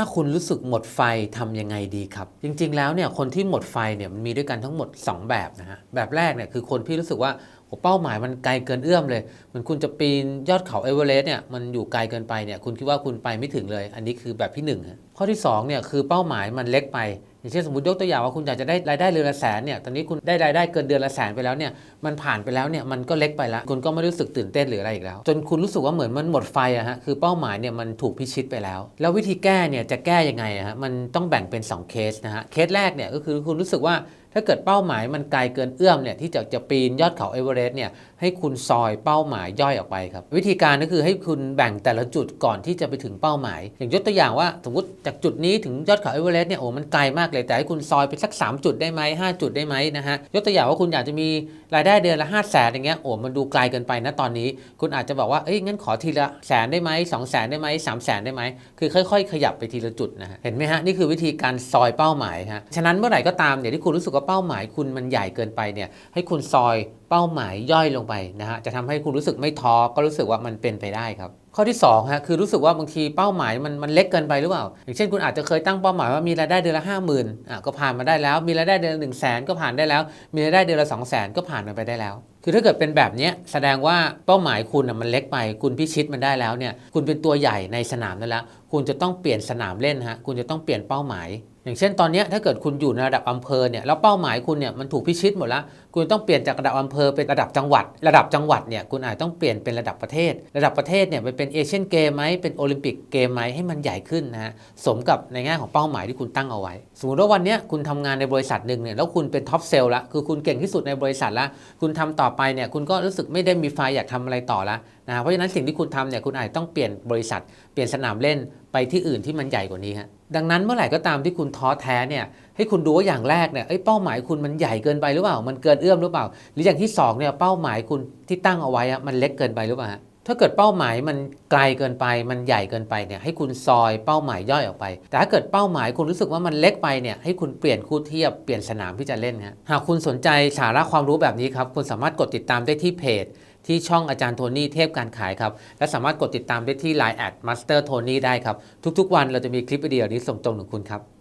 ถ้าคุณรู้สึกหมดไฟทำยังไงดีครับ จริง ๆ แล้วเนี่ยคนที่หมดไฟเนี่ยมันมีด้วยกันทั้งหมด 2 แบบนะฮะแบบแรกเนี่ยคือคนที่รู้สึกว่า โอ้เป้าหมายมันไกลเกินเอื้อมเลยเหมือนคุณจะปีนยอดเขาเอเวอเรสต์เนี่ยมันอยู่ไกลเกินไปเนี่ยคุณคิดว่าคุณไปไม่ถึงเลย อันนี้คือแบบที่หนึ่งข้อที่สองเนี่ยคือเป้าหมายมันเล็กไปอย่างเช่นสมมติยกตัวอย่างว่าคุณอยากจะได้รายได้เดือนละแสนเนี่ยตอนนี้คุณได้รายได้เกินเดือนละแสนไปแล้วเนี่ยมันผ่านไปแล้วเนี่ยมันก็เล็กไปแล้วคุณก็ไม่รู้สึกตื่นเต้นหรืออะไรอีกแล้ว จนคุณรู้สึกว่าเหมือนมันหมดไฟอะฮะคือเป้าหมายเนี่ยมันถูกพิชิตไปแล้ว แล้ววิธีแก้เนี่ยจะแก้ยังไงอะฮะมันต้องแบ่งเป็น 2 เคสนะฮะเคสแรกเนี่ยก็คือคุณรู้สึกว่าถ้าเกิดเป้าหมายมันไกลเกินเอื้อมเนี่ยที่จะจะปีนยอดเขาเอเวอเรสต์เนี่ยให้คุณซอยเป้าหมายย่อยออกไปครับ วิธีการก็คือให้คุณแบ่งแต่ละจุดก่อนที่จะไปถึงเป้าหมาย อย่างยกตัวอย่างว่า สมมติจากจุดนี้ถึงยอดเขาเอเวอเรสต์เนี่ยโอ้มันไกลมากเลยแต่ให้คุณซอยไปสัก 3 จุดได้ไหม5จุดได้ไหมนะฮะยกตัวอย่างว่าคุณอยากจะมีรายได้เดือนละ5 0 0แสนอย่างเงี้ยโอ้มันดูไกลเกินไปนะตอนนี้ คุณอาจจะบอกว่าเอ้ยงั้นขอทีละแสนได้ไหมสองแสนได้ไหมสามแสนได้ไหมคือค่อย ๆ ขยับไปทีละจุดนะฮะเห็นไหมฮะนี่คือวิธีการซอยเป้าหมายฮะฉะนั้นเมื่อไหร่ก็ตามเนี่ยที่คุณรู้สึกว่าเป้าหมายคุณมันใหญ่เกินไปเนี่ยให้คุณซอยเป้าหมายย่อยลงไปนะฮะจะทำให้คุณรู้สึกไม่ท้อก็รู้สึกว่ามันเป็นไปได้ครับ ข้อที่2ฮะคือรู้สึกว่าบางทีเป้าหมายมันมันเล็กเกินไปหรือเปล่า อย่างเช่นคุณอาจจะเคยตั้งเป้าหมายว่ามีรายได้เดือนละห้าหมื่นอะก็ผ่านมาได้แล้ว มีรายได้เดือนละหนึ่งแสนก็ผ่านได้แล้ว มีรายได้เดือนละสองแสนก็ผ่านมาไปได้แล้ว คือถ้าเกิดเป็นแบบนี้แสดงว่าเป้าหมายคุณอะมันเล็กไป คุณพิชิตมันได้แล้วเนี่ยคุณเป็นตัวใหญ่ในสนามนั่นแล้ว คุณจะต้องเปลี่ยนสนามเล่นฮะคุณจะต้องเปลี่ยนเป้าหมายอย่างเช่นตอนนี้ถ้าเกิดคุณอยู่ในระดับอำเภอเนี่ยแล้วเป้าหมายคุณเนี่ยมันถูกพิชิตหมดแล้ว คุณต้องเปลี่ยนจากระดับอำเภอเป็นระดับจังหวัด ระดับจังหวัดเนี่ยคุณอาจต้องเปลี่ยนเป็นระดับประเทศ ระดับประเทศเนี่ยไปเป็นเอเชียนเกมไหมเป็นโอลิมปิกเกมไหมให้มันใหญ่ขึ้นนะฮะสมกับในแง่ของเป้าหมายที่คุณตั้งเอาไว้ สมมติว่าวันนี้คุณทำงานในบริษัทหนึ่งเนี่ยแล้วคุณเป็นท็อปเซลล์ละคือคุณเก่งที่สุดในบริษัทละคุณทำต่อไปเนี่ยคุณก็รู้สึกไม่ได้มีไฟอยากทำอะไรต่อละนะฮะเพราะฉะนั้นสิ่งที่คุณทำเนี่ยคุณอาจจะต้องเปลี่ยนบริษัท เปลี่ยนสนามเล่นไปที่อื่นที่มันใหญ่กว่านี้ฮะดังนั้นเมื่อไหร่ก็ตามที่คุณท้อแท้เนี่ยให้คุณดูว่าอย่างแรกเนี่ยเเป้าหมายคุณมันใหญ่เกินไปหรือเปล่า มันเกินเอื้อมหรือเปล่า หรืออย่างที่สองเนี่ยเป้าหมายคุณที่ตั้งเอาไว้อะมันเล็กเกินไปหรือเปล่า ถ้าเกิดเป้าหมายมันไกลเกินไป มันใหญ่เกินไปเนี่ยให้คุณซอยเป้าหมายย่อยออกไป แต่ถ้าเกิดเป้าหมายคุณรู้สึกว่ามันเล็กไปเนี่ยให้คุณเปลี่ยนคู่เทียบเปลี่ยนสนามที่จะเล่นฮะหากคุณสนใจสาระความรู้แบบนี้ครับคุณสามารถกดติดตามได้ที่เพจที่ช่องอาจารย์โทนี่เทพการขายครับ และสามารถกดติดตามได้ที่ Line แอดมาสเตอร์โทนี่ได้ครับ ทุกๆ วันเราจะมีคลิปวิดีโอนี้ส่งตรงถึงคุณครับ